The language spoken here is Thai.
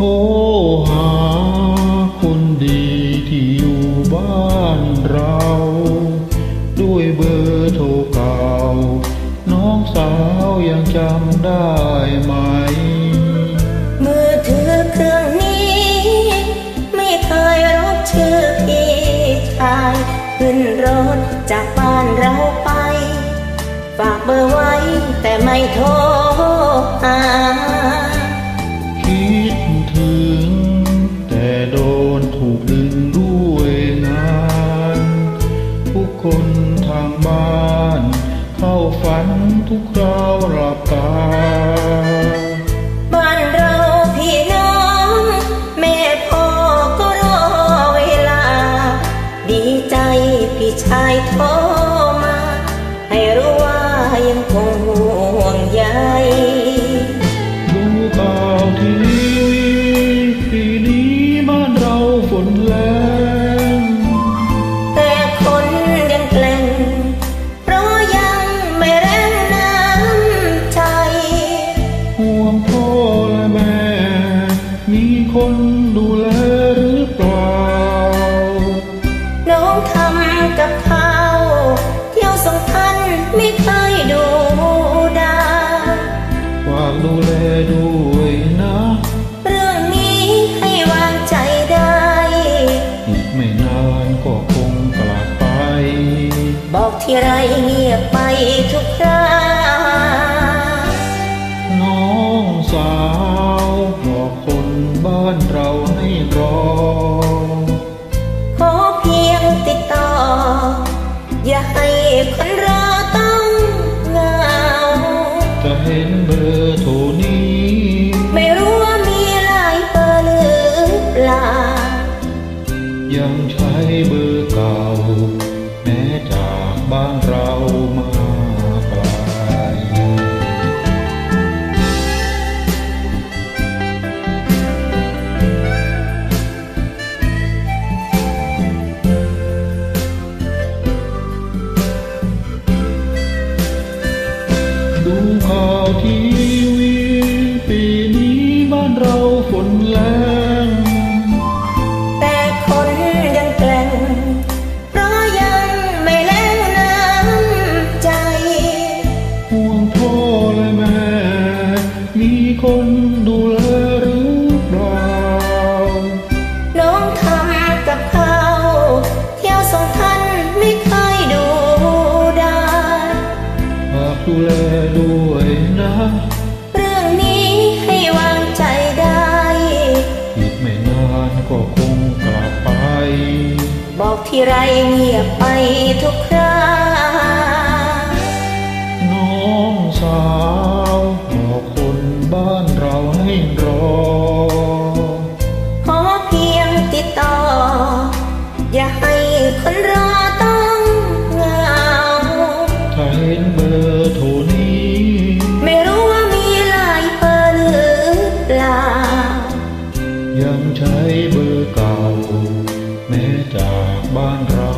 โทรหาคนดีที่อยู่บ้านเรา ด้วยเบอร์โทรเก่า น้องสาวยังจำได้ไหม มือถือเครื่องนี้ ไม่เคยรบชื่อพี่ชาย ขึ้นรถจากบ้านเราไป ฝากเบอร์ไว้แต่ไม่โทร พี่ชายโทรมา ให้รู้ว่ายังคงห่วงใยดูข่าวทีวีปีนี้บ้านเราฝนแรงแต่คนยังแกล้งเพราะยังไม่แรงน้ำใจห่วงพ่อและแม่ มีคนดูแล ที่ไรเงียบไปทุกคราน้องสาวบอกคนบ้านเราให้รอ ขอเพียงติดต่อ อย่าให้คนรอต้องเหงา จะเห็นเบอร์โทรนี้ ไม่รู้ว่ามีหลายเบอร์หรือเปล่า ยังใช้เบอร์เก่า แม้จากบ้านเรามาไกลดูข่าวทีวีปีนี้บ้านเราฝน ที่ไรเงียบไปทุกคราน้องสาวบอกคนบ้านเราให้รอ ขอเพียงติดต่อ อย่าให้คนรอต้องเหงาถ้าเห็นเบอร์โทรนี้ ไม่รู้ว่ามีหลายเบอร์หรือเปล่า ยังใช้เบอร์เก่า บ้านเรามา